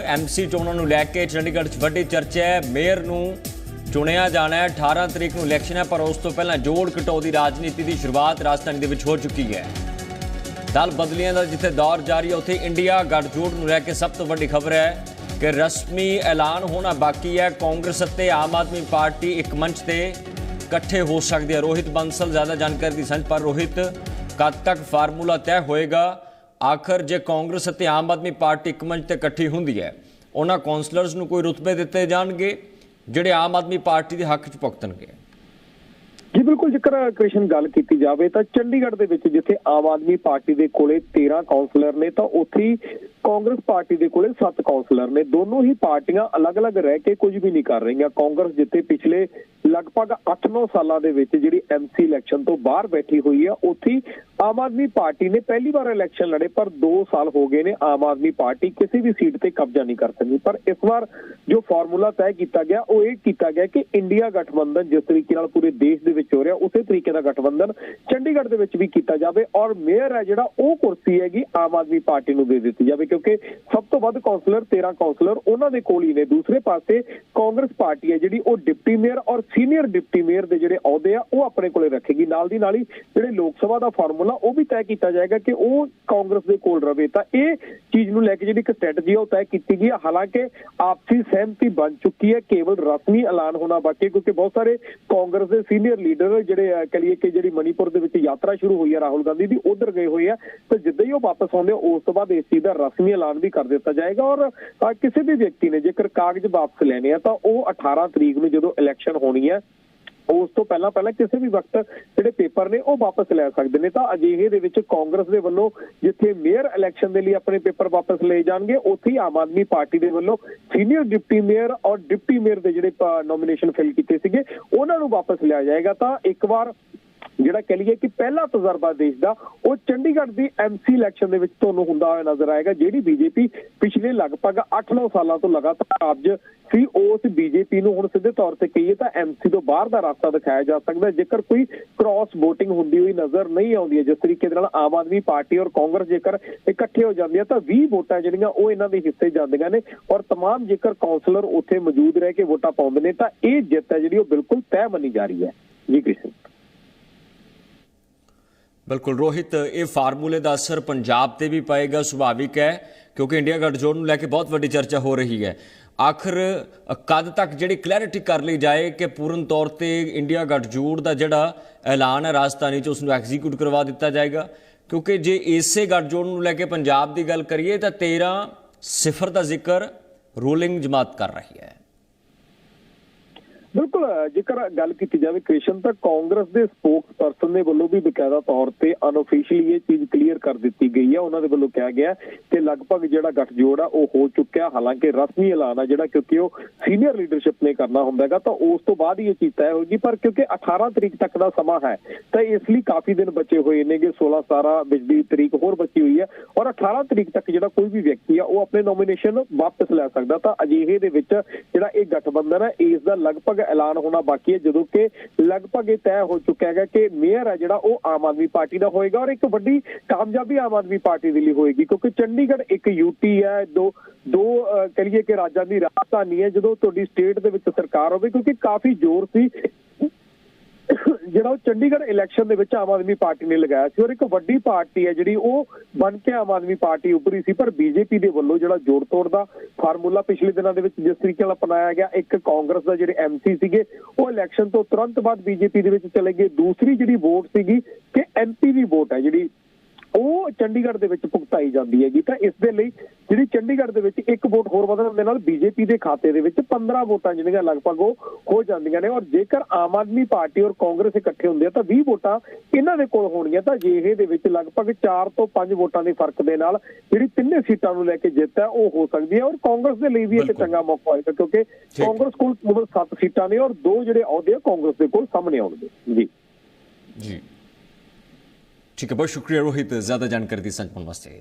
MC ਚੋਣਾਂ ਨੂੰ ਲੈ ਕੇ ਚੰਡੀਗੜ੍ਹ 'ਚ ਵੱਡੀ ਚਰਚਾ ਹੈ। ਮੇਅਰ ਨੂੰ ਚੁਣਿਆ ਜਾਣਾ ਹੈ। 18 ਤਰੀਕ ਨੂੰ ਇਲੈਕਸ਼ਨ ਹੈ, ਪਰ ਉਸ ਤੋਂ ਪਹਿਲਾਂ ਜੋੜ ਘਟਾਓ ਦੀ ਰਾਜਨੀਤੀ ਦੀ ਸ਼ੁਰੂਆਤ ਰਾਜਧਾਨੀ ਦੇ ਵਿੱਚ ਹੋ ਚੁੱਕੀ ਹੈ। ਦਲ ਬਦਲੀਆਂ ਦਾ ਜਿੱਥੇ ਦੌਰ ਜਾਰੀ ਹੈ, ਉੱਥੇ ਇੰਡੀਆ ਗੱਠਜੋੜ ਨੂੰ ਲੈ ਕੇ ਸਭ ਤੋਂ ਵੱਡੀ ਖਬਰ ਹੈ ਕਿ ਰਸਮੀ ਐਲਾਨ ਹੋਣਾ ਬਾਕੀ ਹੈ। ਕਾਂਗਰਸ ਅਤੇ ਆਮ ਆਦਮੀ ਪਾਰਟੀ ਇੱਕ ਮੰਚ ਤੇ ਇਕੱਠੇ ਹੋ ਸਕਦੇ ਆ ਰੋਹਿਤ ਬੰਸਲ, ਜ਼ਿਆਦਾ ਜਾਣਕਾਰੀ ਦੀ ਸੰਜ, ਪਰ ਰੋਹਿਤ, ਕਦ ਤੱਕ ਫਾਰਮੂਲਾ ਤੈਅ ਹੋਏਗਾ? ਆਖਰ ਜੇ ਕਾਂਗਰਸ ਅਤੇ ਆਮ ਆਦਮੀ ਪਾਰਟੀ ਇੱਕ ਮੰਚ ਤੇ ਇਕੱਠੀ ਹੁੰਦੀ ਹੈ, ਉਹਨਾਂ ਕਾਉਂਸਲਰਸ ਨੂੰ ਕੋਈ ਰੁਤਬੇ ਦਿੱਤੇ ਜਾਣਗੇ, ਜਿਹੜੇ ਆਮ ਆਦਮੀ ਪਾਰਟੀ ਦੇ ਹੱਕ 'ਚ ਭੁਗਤਣਗੇ? ਜੀ, ਬਿਲਕੁਲ ਜੇਕਰ ਕ੍ਰਿਸ਼ਨ ਗੱਲ ਕੀਤੀ ਜਾਵੇ ਤਾਂ ਚੰਡੀਗੜ੍ਹ ਦੇ ਵਿੱਚ ਜਿੱਥੇ ਆਮ ਆਦਮੀ ਪਾਰਟੀ ਦੇ ਕੋਲੇ 13 ਕਾਉਂਸਲਰ ਨੇ, ਤਾਂ ਉੱਥੇ ਕਾਂਗਰਸ ਪਾਰਟੀ ਦੇ ਕੋਲੇ 7 ਕਾਉਂਸਲਰ ਨੇ। ਦੋਨੋਂ ਹੀ ਪਾਰਟੀਆਂ ਅਲੱਗ-ਅਲੱਗ ਰਹਿ ਕੇ ਕੁਝ ਵੀ ਨਹੀਂ ਕਰ ਰਹੀਆਂ। ਕਾਂਗਰਸ ਜਿੱਥੇ ਪਿਛਲੇ ਲਗਭਗ 8-9 ਸਾਲਾਂ ਦੇ ਵਿੱਚ ਜਿਹੜੀ ਐਮਸੀ ਇਲੈਕਸ਼ਨ ਤੋਂ ਬਾਹਰ ਬੈਠੀ ਹੋਈ ਆ, ਉੱਥੇ ਆਮ ਆਦਮੀ ਪਾਰਟੀ ਨੇ ਪਹਿਲੀ ਵਾਰ ਇਲੈਕਸ਼ਨ ਲੜੇ, ਪਰ 2 ਸਾਲ ਹੋ ਗਏ ਨੇ ਆਮ ਆਦਮੀ ਪਾਰਟੀ ਕਿਸੇ ਵੀ ਸੀਟ ਤੇ ਕਬਜ਼ਾ ਨਹੀਂ ਕਰ ਸਕੀ। ਪਰ ਇਸ ਵਾਰ ਜੋ ਫਾਰਮੂਲਾ ਤੈਅ ਕੀਤਾ ਗਿਆ, ਉਹ ਇਹ ਕੀਤਾ ਗਿਆ ਕਿ ਇੰਡੀਆ ਗਠਬੰਧਨ ਜਿਸ ਤਰੀਕੇ ਨਾਲ ਪੂਰੇ ਦੇਸ਼ ਦੇ ਵਿੱਚ ਹੋ ਰਿਹਾ, ਉਸੇ ਤਰੀਕੇ ਦਾ ਗਠਬੰਧਨ ਚੰਡੀਗੜ੍ਹ ਦੇ ਵਿੱਚ ਵੀ ਕੀਤਾ ਜਾਵੇ ਔਰ ਮੇਅਰ ਹੈ ਜਿਹੜਾ, ਉਹ ਕੁਰਸੀ ਹੈਗੀ ਆਮ ਆਦਮੀ ਪਾਰਟੀ ਨੂੰ ਦੇ ਦਿੱਤੀ ਜਾਵੇ, ਕਿਉਂਕਿ ਸਭ ਤੋਂ ਵੱਧ ਕਾਉਂਸਲਰ 13 ਕਾਉਂਸਲਰ ਉਹਨਾਂ ਦੇ ਕੋਲ ਹੀ ਨੇ। ਦੂਸਰੇ ਪਾਸੇ ਕਾਂਗਰਸ ਪਾਰਟੀ ਹੈ ਜਿਹੜੀ, ਉਹ ਡਿਪਟੀ ਮੇਅਰ ਔਰ ਸੀਨੀਅਰ ਡਿਪਟੀ ਮੇਅਰ ਦੇ ਜਿਹੜੇ ਅਹੁਦੇ ਆ, ਉਹ ਆਪਣੇ ਕੋਲੇ ਰੱਖੇਗੀ। ਨਾਲ ਦੀ ਨਾਲ ਹੀ ਜਿਹੜੇ ਲੋਕ ਸਭਾ ਦਾ ਫਾਰਮੂਲਾ ਉਹ ਵੀ ਤੈਅ ਕੀਤਾ ਜਾਏਗਾ ਕਿ ਉਹ ਕਾਂਗਰਸ ਦੇ ਕੋਲ ਰਵੇ। ਤਾਂ ਇਹ ਚੀਜ਼ ਨੂੰ ਲੈ ਕੇ ਜਿਹੜੀ ਇੱਕ ਸਟ੍ਰੈਟਜੀ ਆ ਉਹ ਤੈਅ ਕੀਤੀ ਗਈ ਹਾਲਾਂਕਿ ਆਪਸੀ ਸਹਿਮਤੀ ਬਣ ਚੁੱਕੀ ਹੈ ਕੇਵਲ ਰਸਮੀ ਐਲਾਨ ਹੋਣਾ ਬਾਕੀ ਕਿਉਂਕਿ ਬਹੁਤ ਸਾਰੇ ਕਾਂਗਰਸ ਦੇ ਸੀਨੀਅਰ ਲੀਡਰ ਜਿਹੜੇ ਅਹ, ਕਹੀਏ ਕਿ ਜਿਹੜੀ ਮਨੀਪੁਰ ਦੇ ਵਿੱਚ ਯਾਤਰਾ ਸ਼ੁਰੂ ਹੋਈ ਹੈ ਰਾਹੁਲ ਗਾਂਧੀ ਦੀ ਉਧਰ ਗਏ ਹੋਏ ਆ। ਤਾਂ ਜਿੱਦਾਂ ਹੀ ਉਹ ਵਾਪਸ ਆਉਂਦੇ ਆ, ਉਸ ਤੋਂ ਬਾਅਦ ਇਸ ਚੀਜ਼ ਦਾ ਰਸਮੀ ਐਲਾਨ ਵੀ ਕਰ ਦਿੱਤਾ ਜਾਏਗਾ। ਔਰ ਕਿਸੇ ਵੀ ਵਿਅਕਤੀ ਨੇ ਜੇਕਰ ਕਾਗਜ਼ ਵਾਪਸ ਲੈਣੇ ਆ ਤਾਂ ਉਹ 18 ਤਰੀਕ ਨੂੰ ਜਦੋਂ ਇਲੈਕਸ਼ਨ ਹੋਣੀ ਹੈ ਉਸ ਤੋਂ ਪਹਿਲਾਂ ਪਹਿਲਾਂ ਕਿਸੇ ਵੀ ਵਕਤ ਜਿਹੜੇ ਪੇਪਰ ਨੇ, ਉਹ ਵਾਪਸ ਲੈ ਸਕਦੇ ਨੇ। ਤਾਂ ਅਜਿਹੇ ਦੇ ਵਿੱਚ ਕਾਂਗਰਸ ਦੇ ਵੱਲੋਂ ਜਿੱਥੇ ਮੇਅਰ ਇਲੈਕਸ਼ਨ ਦੇ ਲਈ ਆਪਣੇ ਪੇਪਰ ਵਾਪਸ ਲਏ ਜਾਣਗੇ, ਉੱਥੇ ਹੀ ਆਮ ਆਦਮੀ ਪਾਰਟੀ ਦੇ ਵੱਲੋਂ ਸੀਨੀਅਰ ਡਿਪਟੀ ਮੇਅਰ ਔਰ ਡਿਪਟੀ ਮੇਅਰ ਦੇ ਜਿਹੜੇ ਨੋਮੀਨੇਸ਼ਨ ਫਿਲ ਕੀਤੇ ਸੀਗੇ, ਉਹਨਾਂ ਨੂੰ ਵਾਪਸ ਲਿਆ ਜਾਏਗਾ। ਤਾਂ ਇੱਕ ਵਾਰ ਜਿਹੜਾ ਕਹ ਲਈਏ ਕਿ ਪਹਿਲਾ ਤਜਰਬਾ ਦੇਸ਼ ਦਾ ਉਹ ਚੰਡੀਗੜ੍ਹ ਦੀ ਐਮਸੀ ਇਲੈਕਸ਼ਨ ਦੇ ਵਿੱਚ ਤੁਹਾਨੂੰ ਹੁੰਦਾ ਹੋਇਆ ਨਜ਼ਰ ਆਏਗਾ ਜਿਹੜੀ ਬੀਜੇਪੀ ਪਿਛਲੇ ਲਗਭਗ 8-9 ਸਾਲਾਂ ਤੋਂ ਲਗਾਤਾਰ ਕਾਬਜ ਸੀ ਉਸ ਬੀਜੇਪੀ ਨੂੰ ਹੁਣ ਸਿੱਧੇ ਤੌਰ ਤੇ ਕਹੀਏ ਤਾਂ ਐਮਸੀ ਤੋਂ ਬਾਹਰ ਦਾ ਰਸਤਾ ਦਿਖਾਇਆ ਜਾ ਸਕਦਾ ਹੈ। ਜੇਕਰ ਕੋਈ ਕ੍ਰਾਸ VOTING ਹੁੰਦੀ ਹੋਈ ਨਜ਼ਰ ਨਹੀਂ ਆਉਂਦੀ ਹੈ ਜਿਸ ਤਰੀਕੇ ਦੇ ਨਾਲ ਆਮ ਆਦਮੀ ਪਾਰਟੀ ਔਰ ਕਾਂਗਰਸ ਜੇਕਰ ਇਕੱਠੇ ਹੋ ਜਾਂਦੀਆਂ ਤਾਂ 20 ਵੋਟਾਂ ਜਿਹੜੀਆਂ ਉਹ ਇਹਨਾਂ ਦੇ ਹਿੱਸੇ ਜਾਂਦੀਆਂ ਨੇ ਔਰ तमाम ਜੇਕਰ ਕਾਉਂਸਲਰ ਉੱਥੇ ਮੌਜੂਦ ਰਹਿ ਕੇ ਵੋਟਾਂ ਪਾਉਂਦੇ ਨੇ ਤਾਂ ਇਹ ਜਿੱਤ ਹੈ ਜਿਹੜੀ ਉਹ ਬਿਲਕੁਲ ਤੈਅ ਮੰਨੀ ਜਾ ਰਹੀ ਹੈ ਜੀ ਕ੍ਰਿਸ਼ਨ ਬਿਲਕੁਲ ਰੋਹਿਤ, ਇਹ ਫਾਰਮੂਲੇ ਦਾ ਅਸਰ ਪੰਜਾਬ ਤੇ ਵੀ ਪਏਗਾ, ਸੁਭਾਵਿਕ ਹੈ, ਕਿਉਂਕਿ ਇੰਡੀਆ ਗੱਠਜੋੜ ਨੂੰ ਲੈ ਕੇ ਬਹੁਤ ਵੱਡੀ ਚਰਚਾ ਹੋ ਰਹੀ ਹੈ। ਆਖਰ ਕਦ ਤੱਕ ਜਿਹੜੀ ਕਲੈਰਿਟੀ ਕਰ ਲਈ ਜਾਏ ਕਿ ਪੂਰਨ ਤੌਰ ਤੇ ਇੰਡੀਆ ਗੱਠਜੋੜ ਦਾ ਜਿਹੜਾ ਐਲਾਨ ਹੈ ਰਾਜਧਾਨੀ 'ਚ ਉਸ ਨੂੰ ਐਗਜ਼ੀਕਿਊਟ ਕਰਵਾ ਦਿੱਤਾ ਜਾਏਗਾ? ਕਿਉਂਕਿ ਜੇ ਇਸੇ ਗੱਠਜੋੜ ਨੂੰ ਲੈ ਕੇ ਪੰਜਾਬ ਦੀ ਗੱਲ ਕਰੀਏ ਤਾਂ 13 ਸਿਫਰ ਦਾ ਜ਼ਿਕਰ ਰੂਲਿੰਗ ਜਮਾਤ ਕਰ ਰਹੀ ਹੈ। ਬਿਲਕੁਲ, ਜੇਕਰ ਗੱਲ ਕੀਤੀ ਜਾਵੇ ਕ੍ਰਿਸ਼ਨ, ਤਾਂ ਕਾਂਗਰਸ ਦੇ ਸਪੋਕਸ ਪਰਸਨ ਦੇ ਵੱਲੋਂ ਵੀ ਬਕਾਇਦਾ ਤੌਰ ਤੇ ਅਨਆਫੀਸ਼ੀਅਲੀ ਇਹ ਚੀਜ਼ ਕਲੀਅਰ ਕਰ ਦਿੱਤੀ ਗਈ ਹੈ। ਉਹਨਾਂ ਦੇ ਵੱਲੋਂ ਕਿਹਾ ਗਿਆ ਕਿ ਲਗਭਗ ਜਿਹੜਾ ਗੱਠਜੋੜ ਆ, ਉਹ ਹੋ ਚੁੱਕਿਆ। ਹਾਲਾਂਕਿ ਰਸਮੀ ਐਲਾਨ ਆ ਜਿਹੜਾ ਕਿਉਂਕਿ ਉਹ ਸੀਨੀਅਰ ਲੀਡਰਸ਼ਿਪ ਨੇ ਕਰਨਾ ਹੁੰਦਾ ਹੈਗਾ, ਤਾਂ ਉਸ ਤੋਂ ਬਾਅਦ ਹੀ ਇਹ ਚੀਜ਼ ਤੈਅ ਹੋਏਗੀ। ਪਰ ਕਿਉਂਕਿ 18 ਤਰੀਕ ਤੱਕ ਦਾ ਸਮਾਂ ਹੈ, ਤਾਂ ਇਸ ਲਈ ਕਾਫੀ ਦਿਨ ਬਚੇ ਹੋਏ ਨੇਗੇ 16 17 ਬਿਜਲੀ ਤਰੀਕ ਹੋਰ ਬਚੀ ਹੋਈ ਹੈ। ਔਰ 18 ਤਰੀਕ ਤੱਕ ਜਿਹੜਾ ਕੋਈ ਵੀ ਵਿਅਕਤੀ ਆ, ਉਹ ਆਪਣੇ ਨੋਮੀਨੇਸ਼ਨ ਵਾਪਸ ਲੈ ਸਕਦਾ। ਤਾਂ ਅਜਿਹੇ ਦੇ ਵਿੱਚ ਜਿਹੜਾ ਇਹ ਗਠਬੰਧਨ ਹੈ, ਇਸ ਦਾ ਲਗਭਗ ਐਲਾਨ ਹੋਣਾ ਬਾਕੀ ਹੈ ਜਦੋਂ ਕਿ ਲਗਭਗ ਇਹ ਤੈਅ ਹੋ ਚੁੱਕਿਆ ਹੈਗਾ ਕਿ ਮੇਅਰ ਹੈ ਜਿਹੜਾ ਉਹ ਆਮ ਆਦਮੀ ਪਾਰਟੀ ਦਾ ਹੋਏਗਾ ਔਰ ਇੱਕ ਵੱਡੀ ਕਾਮਯਾਬੀ ਆਮ ਆਦਮੀ ਪਾਰਟੀ ਦੇ ਲਈ ਹੋਏਗੀ ਕਿਉਂਕਿ ਚੰਡੀਗੜ੍ਹ ਇੱਕ ਯੂਟੀ ਹੈ ਦੋ ਦੋ ਅਹ, ਕਹੀਏ ਕਿ ਰਾਜਾਂ ਦੀ ਰਾਜਧਾਨੀ ਹੈ ਜਦੋਂ ਤੁਹਾਡੀ ਸਟੇਟ ਦੇ ਵਿੱਚ ਸਰਕਾਰ ਹੋਵੇ ਕਿਉਂਕਿ ਕਾਫੀ ਜ਼ੋਰ ਸੀ ਜਿਹੜਾ ਉਹ ਚੰਡੀਗੜ੍ਹ ਇਲੈਕਸ਼ਨ ਦੇ ਵਿੱਚ ਆਮ ਆਦਮੀ ਪਾਰਟੀ ਨੇ ਲਗਾਇਆ ਸੀ ਔਰ ਇੱਕ ਵੱਡੀ ਪਾਰਟੀ ਹੈ ਜਿਹੜੀ ਉਹ ਬਣ ਕੇ ਆਮ ਆਦਮੀ ਪਾਰਟੀ ਉੱਭਰੀ ਸੀ, ਪਰ ਬੀਜੇਪੀ ਦੇ ਵੱਲੋਂ ਜਿਹੜਾ ਜੋੜ ਤੋੜ ਦਾ ਫਾਰਮੂਲਾ ਪਿਛਲੇ ਦਿਨਾਂ ਦੇ ਵਿੱਚ ਜਿਸ ਤਰੀਕੇ ਨਾਲ ਅਪਣਾਇਆ ਗਿਆ, ਇੱਕ ਕਾਂਗਰਸ ਦਾ ਜਿਹੜੇ ਐਮਸੀ ਸੀਗੇ, ਉਹ ਇਲੈਕਸ਼ਨ ਤੋਂ ਤੁਰੰਤ ਬਾਅਦ ਬੀਜੇਪੀ ਦੇ ਵਿੱਚ ਚਲੇ ਗਏ। ਦੂਸਰੀ ਜਿਹੜੀ ਵੋਟ ਸੀਗੀ ਕਿ ਐਮਪੀ ਦੀ ਵੋਟ ਹੈ, ਜਿਹੜੀ ਉਹ ਚੰਡੀਗੜ੍ਹ ਦੇ ਵਿੱਚ ਭੁਗਤਾਈ ਜਾਂਦੀ ਹੈਗੀ। ਤਾਂ ਇਸ ਦੇ ਲਈ ਜਿਹੜੀ ਚੰਡੀਗੜ੍ਹ ਦੇ ਵਿੱਚ ਇੱਕ ਵੋਟ ਹੋਰ ਵਧਣ ਦੇ ਨਾਲ ਬੀਜੇਪੀ ਦੇ ਖਾਤੇ ਦੇ ਵਿੱਚ 15 ਵੋਟਾਂ ਜਿਹੜੀਆਂ ਲਗਭਗ ਉਹ ਹੋ ਜਾਂਦੀਆਂ ਨੇ। ਔਰ ਜੇਕਰ ਆਮ ਆਦਮੀ ਪਾਰਟੀ ਔਰ ਕਾਂਗਰਸ ਇਕੱਠੇ ਹੁੰਦੇ ਆ ਤਾਂ 20 ਵੋਟਾਂ ਇਹਨਾਂ ਦੇ ਕੋਲ ਹੋਣਗੀਆਂ। ਤਾਂ ਜਿਹੇ ਦੇ ਵਿੱਚ ਲਗਭਗ 4 ਤੋਂ 5 ਵੋਟਾਂ ਦੇ ਫ਼ਰਕ ਦੇ ਨਾਲ ਜਿਹੜੀ ਤਿੰਨੇ ਸੀਟਾਂ ਨੂੰ ਲੈ ਕੇ ਜਿੱਤ ਹੈ ਉਹ ਹੋ ਸਕਦੀ ਹੈ। ਔਰ ਕਾਂਗਰਸ ਦੇ ਲਈ ਵੀ ਇੱਕ। ਚੰਗਾ ਮੌਕਾ ਹੋਏਗਾ ਕਿਉਂਕਿ ਕਾਂਗਰਸ ਕੋਲ ਮੁੱਢ 7 ਸੀਟਾਂ ਨੇ ਔਰ ਦੋ ਜਿਹੜੇ ਅਹੁਦੇ ਆ ਕਾਂਗਰਸ ਦੇ ਕੋਲ ਸਾਹਮਣੇ ਆਉਣਗੇ। ਜੀ। ਜੀ। ਠੀਕ ਹੈ ਬਹੁਤ ਸ਼ੁਕਰੀਆ ਰੋਹਿਤ ਜ਼ਿਆਦਾ ਜਾਣਕਾਰੀ ਦੀ ਸੰਜਮਨ ਵਾਸਤੇ